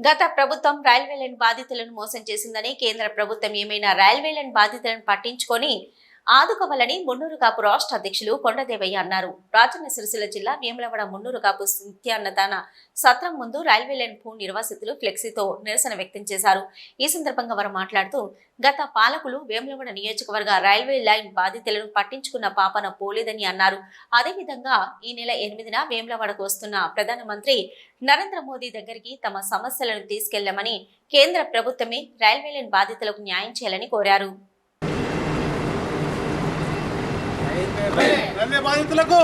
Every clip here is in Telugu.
గత ప్రభుత్వం రైల్వే లైన్ బాధితులను మోసం చేసిందని కేంద్ర ప్రభుత్వం ఏమైనా రైల్వే లైన్ బాధితులను పట్టించుకొని ఆదుకోవాలని మున్నూరు కాపు రాష్ట్ర అధ్యక్షులు కొండదేవయ్య అన్నారు. రాజన్న సిరిసిల్ల జిల్లా వేములవాడ మున్నూరు కాపు నిత్యాన్నదాన సత్రం ముందు రైల్వే లైన్ భూ నిర్వాసితులు ఫ్లెక్సీతో నిరసన వ్యక్తం చేశారు. ఈ సందర్భంగా వారు మాట్లాడుతూ గత పాలకులు వేములవాడ నియోజకవర్గ రైల్వే లైన్ బాధితులను పట్టించుకున్న పాపన పోలేదని అన్నారు. అదేవిధంగా ఈ నెల ఎనిమిదిన వేములవాడకు వస్తున్న ప్రధానమంత్రి నరేంద్ర మోదీ దగ్గరికి తమ సమస్యలను తీసుకెళ్ళామని కేంద్ర ప్రభుత్వమే రైల్వే లైన్ బాధితులకు న్యాయం చేయాలని కోరారు. బాధితులకు.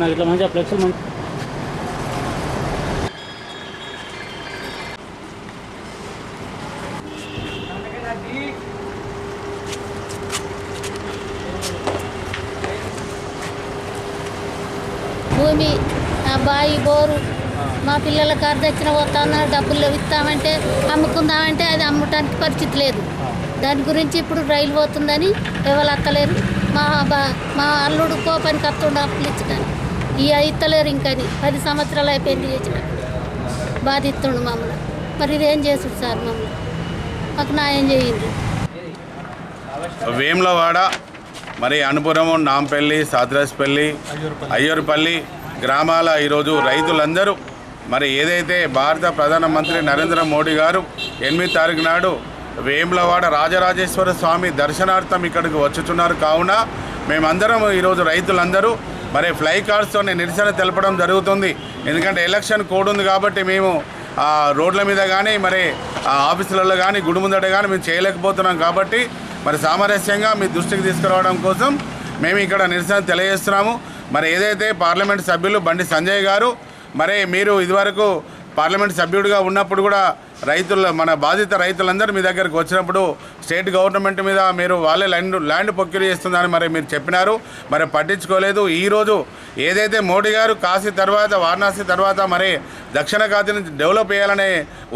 నాకు ఇట్లా మంచిగా ఫ్లెక్స్ మంచి భూమి ఆ బావి బోరు మా పిల్లలకు అర్ధచ్చిన పోతాను డబ్బులు ఇస్తామంటే అమ్ముకుందామంటే అది అమ్మటానికి పరిస్థితి లేదు. దాని గురించి ఇప్పుడు రైలు పోతుందని ఎవరు అక్కలేరు. మా బా- మా అల్లుడు కోపానికి అత్తుండు అప్పులు ఇచ్చడానికి ఈ ఇత్తలేరు ఇంకని పది సంవత్సరాలు అయిపోయింది చేసిన బాధిస్తుండు మమ్మల్ని. మరి ఇదేం చేసుడు సార్ మమ్మల్ని? మాకు న్యాయం చేయండి. వేములవాడ మరి అనుపురము నాంపల్లి సాద్రాస్పల్లి అయ్యూరుపల్లి గ్రామాల ఈరోజు రైతులందరూ మరి ఏదైతే భారత ప్రధానమంత్రి నరేంద్ర మోడీ గారు ఎనిమిది తారీఖు నాడు వేములవాడ రాజరాజేశ్వర స్వామి దర్శనార్థం ఇక్కడికి వచ్చుచున్నారు. కావున మేమందరం ఈరోజు రైతులందరూ మరి ఫ్లై కార్స్తో నిరసన తెలపడం జరుగుతుంది. ఎందుకంటే ఎలక్షన్ కోడ్ ఉంది కాబట్టి మేము రోడ్ల మీద కానీ మరి ఆ ఆఫీసులలో కానీ గుడి ముందట కానీ మేము చేయలేకపోతున్నాం కాబట్టి మరి సామరస్యంగా మీ దృష్టికి తీసుకురావడం కోసం మేము ఇక్కడ నిరసన తెలియజేస్తున్నాము. మరి ఏదైతే పార్లమెంట్ సభ్యులు బండి సంజయ్ గారు మరి మీరు ఇదివరకు పార్లమెంట్ సభ్యుడిగా ఉన్నప్పుడు కూడా రైతుల మన బాధిత రైతులందరూ మీ దగ్గరకు వచ్చినప్పుడు స్టేట్ గవర్నమెంట్ మీద మీరు వాళ్ళే ల్యాండ్ ల్యాండ్ పొక్కిరి చేస్తుందని మరి మీరు చెప్పినారు. మరి పట్టించుకోలేదు. ఈరోజు ఏదైతే మోడీ గారు కాశీ తర్వాత వారణాసి తర్వాత మరి దక్షిణ కాశీని డెవలప్ చేయాలనే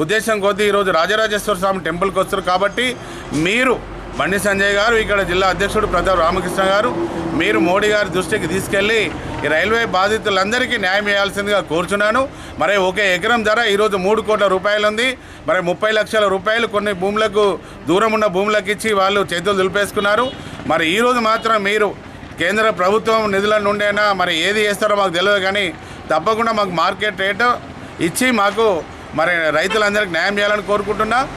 ఉద్దేశం కొద్దీ ఈరోజు రాజరాజేశ్వర స్వామి టెంపుల్కి వస్తారు కాబట్టి మీరు బండి సంజయ్ గారు ఇక్కడ జిల్లా అధ్యక్షుడు ప్రతాప్ రామకృష్ణ గారు మీరు మోడీ గారి దృష్టికి తీసుకెళ్ళి ఈ రైల్వే బాధితులందరికీ న్యాయం చేయాల్సిందిగా కోరుచున్నాను. మరి ఒకే ఎకరం ధర ఈరోజు మూడు కోట్ల రూపాయలు ఉంది మరి ముప్పై లక్షల రూపాయలు కొన్ని భూములకు దూరం ఉన్న భూములకు ఇచ్చి వాళ్ళు చేతులు దులిపేసుకున్నారు. మరి ఈరోజు మాత్రం మీరు కేంద్ర ప్రభుత్వం నిధుల నుండైనా మరి ఏది చేస్తారో మాకు తెలియదు కానీ తప్పకుండా మాకు మార్కెట్ రేటు ఇచ్చి మాకు మరి రైతులందరికీ న్యాయం చేయాలని కోరుకుంటున్నా.